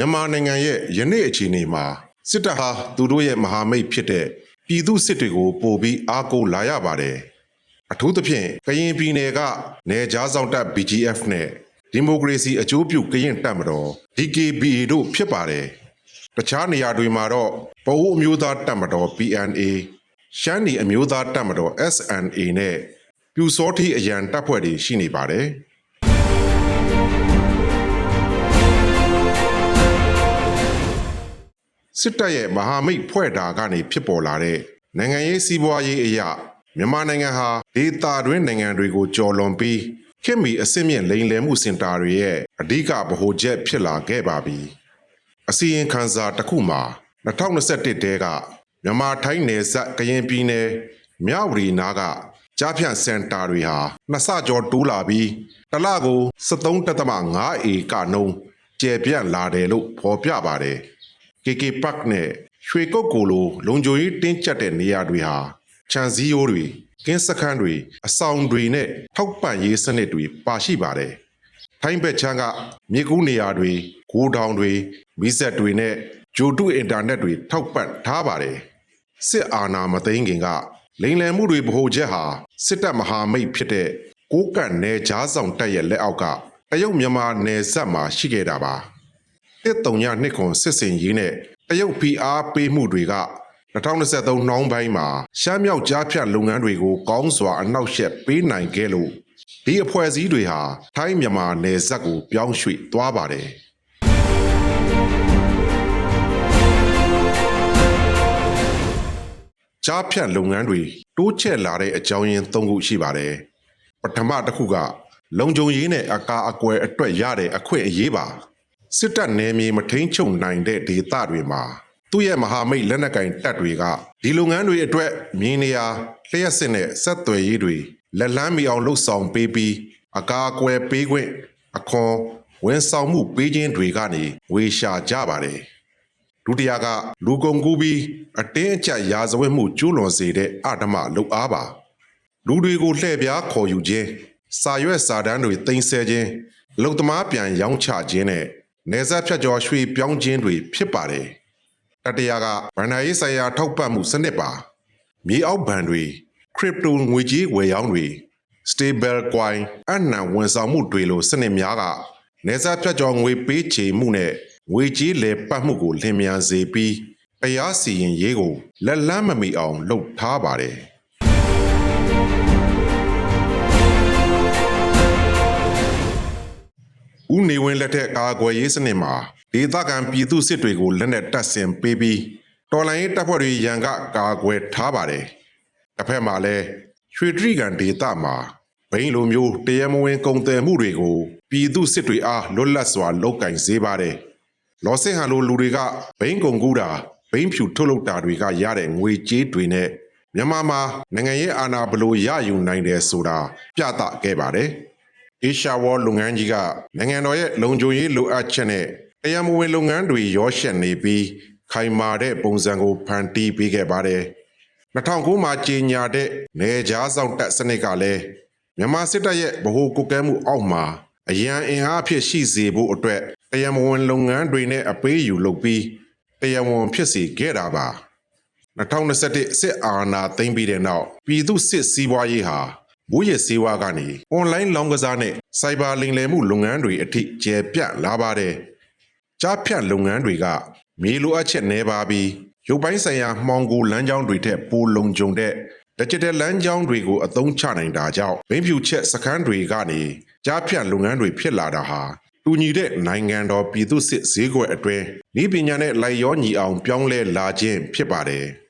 မြန်မာနိုင်ငံရဲ့ယနေ့အခြေအနေမှာစစ်တပ်ဟာသူတို့ရဲ့မဟာမိတ်ဖြစ်တဲ့ပြည်သူစစ်တွေကိုပို့ပြီးအားကိုးလာရပါတယ်အထူးသဖြင့်ကရင်ပြည်နယ်ကနေကြားဆောင်တပ် BGF နဲ့ဒီမိုကရေစီအကျိုးပြုကရင်တပ်မတော် DKBA တို့ဖြစ်ပါတယ်တခြားနေရာတွေမှာတော့ပအိုးအမျိုးသားတပ်မတော် PNA ရှမ်းနီအမျိုးသားတပ်မတော် SNA နဲ့ပြူစောတိအရန်တပ်ဖွဲ့တွေရှိနေပါတယ် စစ်တပ်ရဲ့မဟာမိတ်ဖွဲ့တာကနေဖြစ်ပေါ်လာတဲ့နိုင်ငံရေးစီးပွားရေးအရာမြန်မာနိုင်ငံဟာဒေသတွင်းနိုင်ငံတွေကိုကျော်လွန်ပြီးခင်မီအစစ်မြင့်လိမ်လည်မှုစင်တာတွေရဲ့အဓိကဗဟိုချက်ဖြစ်လာခဲ့ပါပြီ။အစီရင်ခံစာတစ်ခုမှာ2021တဲကမြန်မာထိုင်းနယ်စပ်ကရင်ပြည်နယ်မြဝတီနာကကြားဖြန့်စင်တာတွေဟာနှစ်ဆကျော်တိုးလာပြီးတစ်လကို73.5ဧကနှုန်းကျယ်ပြန့်လာတယ်လို့ဖော်ပြပါတယ်။ KK Park နဲ့ရွှေကုတ်ကိုလိုလုံခြုံရေးတင်းကျပ်တဲ့နေရာတွေဟာခြံစည်းရိုးတွေကင်းစခန်းတွေအဆောင်တွေနဲ့ထောက်ပံ့ရေးစနစ်တွေပါရှိပါတယ်။ထိုင်းဘက်ချမ်းကမြေကူးနေရာတွေဂိုးတောင်တွေမီးစက်တွေနဲ့ဂျိုတုအင်တာနက်တွေထောက်ပံ့ထားပါတယ်။စစ်အာဏာမသိမ်းခင်ကလိမ်လည်မှုတွေဗဟိုချက်ဟာစစ်တပ်မဟာမိတ်ဖြစ်တဲ့ကိုးကန့်နယ်ကြားဆောင်တပ်ရဲ့လက်အောက်ကတရုတ်မြန်မာနယ်စပ်မှာရှိခဲ့တာပါ။ တစ်တုံညနှစ်ခွန်စစ်စင်ရေးနဲ့တရုတ် PR ပေးမှုတွေက2023နှောင်းပိုင်းမှာရှမ်းမြောက်ကြားဖြတ်လုပ်ငန်းတွေကိုကောင်းစွာအနှောက်အယှက်ပေးနိုင်ခဲ့လို့ဒီအဖွဲ့အစည်းတွေဟာထိုင်းမြန်မာနယ်စပ်ကိုပြောင်းရွှေ့သွားပါတယ်ကြားဖြတ်လုပ်ငန်းတွေတိုးချဲ့လာတဲ့အကြောင်းရင်း၃ခုရှိပါတယ်။ပထမတစ်ခုကလုံခြုံရေးနဲ့အကာအကွယ်အတွက်ရတဲ့အခွင့်အရေးပါ။ စစ်တပ်နယ်မြေမထိန်ချုပ်နိုင်တဲ့ဒေသတွေမှာသူ့ရဲ့မဟာမိတ်လက်နက်ကင်တပ်တွေကဒီလုပ်ငန်းတွေအတွက်မြင်းနေရာလျှက်စစ်နဲ့ဆက်သွယ်ရေးတွေလက်လန်းမီအောင်လှုပ်ဆောင်ပေးပြီးအကာအကွယ်ပေးခွင့်အခွန်ဝန်ဆောင်မှုပေးခြင်းတွေကနေဝေရှာကြပါတယ်။ဒုတိယကလူကုန်ကူးပြီးအတင်းအကျပ်ရာဇဝတ်မှုကျူးလွန်စေတဲ့အဓမ္မလုပ်အားပါလူတွေကိုလှည့်ပြားခေါ်ယူခြင်းစာရွက်စာတမ်းတွေတင်ဆက်ခြင်းလုံသမားပြန်ရောင်းချခြင်းနဲ့ နေဆက်ဖြတ်ကျော်ရွှေ့ပြောင်းခြင်းတွေဖြစ်ပါတယ်တတိယကဗန္ဒာရေးဆိုင်ရာထောက်ပံ့မှုစနစ်ပါမြေအောက်ဘဏ်တွေခရစ်ပတိုငွေကြေးဝယ်ရောင်းတွေ stable coin အနံဝန်ဆောင်မှုတွေလိုစနစ်များကနေဆက်ဖြတ်ကျော်ငွေပေးချေမှုနဲ့ငွေကြေးလေပတ်မှုကိုလင်မြန်စေပြီးတရားစီရင်ရေးကိုလက်လန်းမမီအောင်လုပ်ထားပါတယ် ဦးနေဝင်းလက်ထက်ကာကွယ်ရေးစနစ်မှာဒေသခံပြည်သူစစ်တွေကိုလက်နက်တပ်ဆင်ပေးပြီးတော်လိုင်းရေးတပ်ဖွဲ့တွေရန်ကကာကွယ်ထားပါတယ်။တစ်ဖက်မှာလည်းရွှေတြိကန်ဒေသမှာဘိန်းလိုမျိုးတရမဝင်ကုန်တယ်မှုတွေကိုပြည်သူစစ်တွေအားလွတ်လပ်စွာလုပ်ကင်စေပါတယ်။လော်စစ်ဟန်လိုလူတွေကဘိန်းကုန်ကူးတာဘိန်းဖြူထုတ်လုပ်တာတွေကရတဲ့ငွေကြေးတွေနဲ့မြန်မာမှာနိုင်ငံရေးအာဏာဘလို့ရယူနိုင်တယ်ဆိုတာပြသခဲ့ပါတယ်။ အေရှာဝေါ်လုပ်ငန်းကြီးကနိုင်ငံတော်ရဲ့လုံခြုံရေးလိုအပ်ချက်နဲ့တရားမဝင်လုပ်ငန်းတွေရောရှက်နေပြီးခိုင်မာတဲ့ပုံစံကိုဖန်တီးပေးခဲ့ပါတယ်။2009မှာကြေညာတဲ့နေကြားဆောင်တက်စနစ်ကလည်းမြန်မာစစ်တပ်ရဲ့ဗဟိုကုတ်ကဲမှုအောက်မှာအရန်အင်အားအဖြစ်ရှိစေဖို့အတွက်တရားမဝင်လုပ်ငန်းတွေနဲ့အပေးယူလုပ်ပြီးတရားဝင်ဖြစ်စေခဲ့တာပါ။2021စစ်အာဏာသိမ်းပြီးတဲ့နောက်ပြည်သူစစ်စည်းဝါးရေးဟာ ဘိုးရစေဝါကနေအွန်လိုင်းလောင်းကစားနဲ့စိုက်ဘာလိမ်လည်မှုလုပ်ငန်းတွေအထိကျယ်ပြန့်လာပါတယ်။ကြားဖြတ်လုပ်ငန်းတွေကမြေလိုအပ်ချက်နှဲပါပြီးရုပ်ပိုင်းဆိုင်ရာမှောင်ကိုလမ်းကြောင်းတွေထက်ပိုလုံခြုံတဲ့ digital လမ်းကြောင်းတွေကိုအသုံးချနိုင်တာကြောင့်ဘိန်းဖြူချက်စခန်းတွေကနေကြားဖြတ်လုပ်ငန်းတွေဖြစ်လာတာဟာတူညီတဲ့နိုင်ငံတော်ပြည်သူစစ်ဈေးကွက်အတွင်းဤပညာနဲ့လိုက်ရောညီအောင်ပြောင်းလဲလာခြင်းဖြစ်ပါတယ်။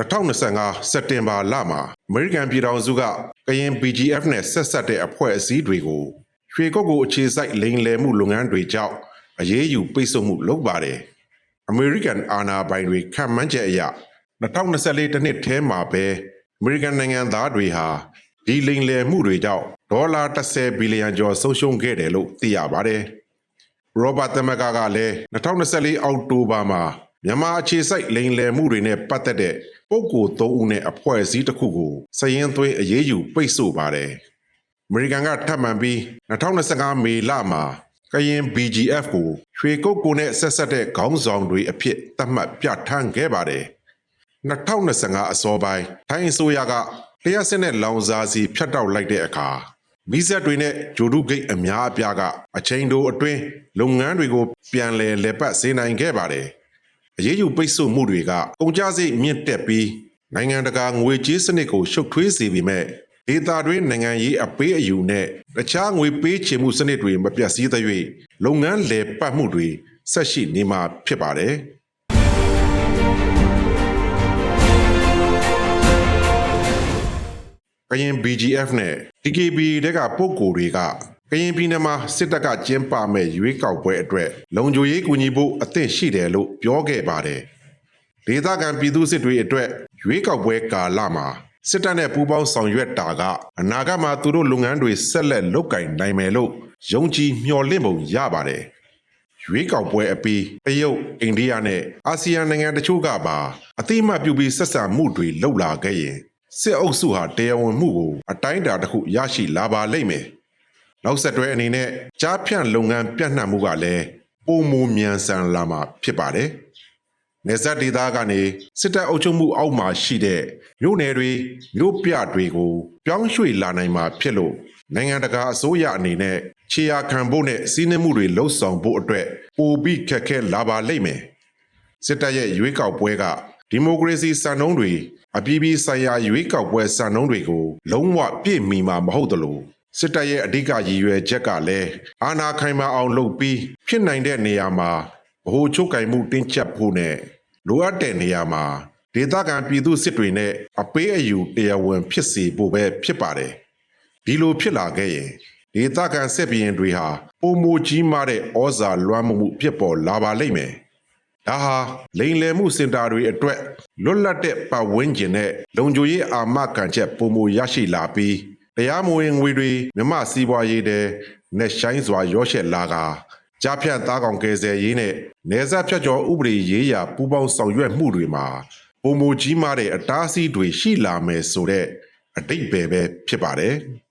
2025စက်တင်ဘာလမှာအမေရိကန်ပြည်ထောင်စုကကရင် BGF နဲ့ဆက်ဆက်တဲ့အဖွဲ့အစည်းတွေကိုရွှေကုတ်ကိုအခြေစိုက်လိမ်လည်မှုလုပ်ငန်းတွေကြောင့်အရေးယူပိတ်ဆို့မှုလုပ်ပါတယ်။အမေရိကန်အာဏာပိုင်တွေခံမှန်းချက်အရ2024တနှစ်ထဲမှာပဲအမေရိကန်နိုင်ငံသားတွေဟာဒီလိမ်လည်မှုတွေကြောင့်ဒေါ်လာ30ဘီလီယံကျော်ဆုံးရှုံးခဲ့တယ်လို့သိရပါတယ်။ရောဘတ်သမဂ္ဂကလည်း2024အောက်တိုဘာမှာမြန်မာအခြေစိုက်လိန်လည်မှုတွေနဲ့ပတ်သက်တဲ့ ပုဂ္ဂိုလ်၃ဦးနဲ့အဖွဲ့အစည်းတစ်ခုကိုစည်ရင်သွင်းအရေးယူပိတ်ဆို့ပါတယ်အမေရိကန်ကထပ်မံပြီး2025မေလမှာကရင် BGF ကိုရွှေကုတ်ကိုနဲ့ဆက်ဆက်တဲ့ခေါင်းဆောင်တွေအဖြစ်သတ်မှတ်ပြဋ္ဌာန်းခဲ့ပါတယ်2025အစောပိုင်းထိုင်းအစိုးရကလျှက်စစ်နဲ့လောင်စာစီဖြတ်တောက်လိုက်တဲ့အခါမီးစက်တွေနဲ့ဂျိုဒုဂိတ်အများအပြားကအချိန်တိုအတွင်းလုပ်ငန်းတွေကိုပြန်လည်လက်ပတ်စေနိုင်ခဲ့ပါတယ်။ အရေးယူပိတ်ဆို့မှုတွေကကုန်ကျစရိတ်မြင့်တက်ပြီးနိုင်ငံတကာငွေကြေးစနစ်ကိုရှုပ်ထွေးစေပေမဲ့ဒေတာတွင်းနိုင်ငံရေးအပေးအယူနဲ့တခြားငွေပေးချေမှုစနစ်တွေမပြတ်စည်းသရွေ့လုပ်ငန်းလည်ပတ်မှုတွေဆက်ရှိနေမှာဖြစ်ပါတယ်။ကရင် BGF နဲ့ TKB တဲ့ကပုံကိုယ်တွေက ကရင်ပြည်နယ်မှာစစ်တပ်ကကျင်းပမဲ့ရွေးကောက်ပွဲအတွက်လုံခြုံရေးကူညီဖို့အသင့်ရှိတယ်လို့ပြောခဲ့ပါတယ်။ဒေသခံပြည်သူစစ်တွေအတွက်ရွေးကောက်ပွဲကာလမှာစစ်တပ်နဲ့ပူးပေါင်းဆောင်ရွက်တာကအနာဂတ်မှာသူတို့လုပ်ငန်းတွေဆက်လက်လုပ်ကင်နိုင်မယ်လို့ယုံကြည်မျှော်လင့်ပုံရပါတယ်။ရွေးကောက်ပွဲအပြီးတရုတ်အိန္ဒိယနဲ့အာဆီယံနိုင်ငံတချို့ကပါအတိအမှတ်ပြုပြီးဆက်ဆံမှုတွေလှုပ်လာခဲ့ရင်စစ်အုပ်စုဟာတရားဝင်မှုကိုအတိုင်းအတာတစ်ခုရရှိလာပါလိမ့်မယ်။ နောက်ဆက်တွဲအနေနဲ့ကြားဖြန့်လုပ်ငန်းပြန့်နှံ့မှုကလည်းပုံမူမြန်ဆန်လာမှာဖြစ်ပါတယ်။နေဆက်ဒေသကနေစစ်တပ်အုပ်ချုပ်မှုအောက်မှာရှိတဲ့မြို့နယ်တွေမြို့ပြတွေကိုပြောင်းရွှေ့လာနိုင်မှာဖြစ်လို့နိုင်ငံတကာအစိုးရအနေနဲ့ခြေရာခံဖို့နဲ့စီးနှင်းမှုတွေလှုပ်ဆောင်ဖို့အတွက်ပိုပြီးခက်ခဲလာပါလိမ့်မယ်။စစ်တပ်ရဲ့ရွေးကောက်ပွဲကဒီမိုကရေစီစံနှုန်းတွေအပြည်ပြည်ဆိုင်ရာရွေးကောက်ပွဲစံနှုန်းတွေကိုလုံးဝပြည့်မီမှာမဟုတ်သလို စစ်တပ်ရဲ့အဓိကရည်ရွယ်ချက်ကလည်းအာဏာခိုင်မာအောင်လုပ်ပြီးဖြစ်နိုင်တဲ့နေရာမှာဗဟိုချုပ်ကင်မှုတင်းကျပ်ဖို့နဲ့လိုအပ်တဲ့နေရာမှာဒေသခံပြည်သူစစ်တွေနဲ့အပေးအယူတရားဝင်ဖြစ်စေဖို့ပဲဖြစ်ပါတယ်ဒီလိုဖြစ်လာခဲ့ရင်ဒေသခံစစ်ဘရင်တွေဟာပုံမကြီးမားတဲ့ဩဇာလွှမ်းမိုးမှုဖြစ်ပေါ်လာပါလိမ့်မယ်ဒါဟာလိန်လယ်မှုစင်တာတွေအတွက်လွတ်လပ်တဲ့ပတ်ဝန်းကျင်နဲ့လုံခြုံရေးအာမခံချက်ပုံမရရှိလာပြီး တရားမဝင်ငွေတွေမြမစီးပွားရေးတဲ့နဲ့ဆိုင်စွာရောရှက်လာကကြားဖြတ်သားကောင်ကယ်ဆယ်ရေးနဲ့နေဆက်ဖြတ်ကျော်ဥပဒေရေးရာပူးပေါင်းဆောင်ရွက်မှုတွေမှာပုံမကြီးမားတဲ့အတားအဆီးတွေရှိလာမယ်ဆိုတဲ့အတိတ်ပဲပဲဖြစ်ပါတယ်။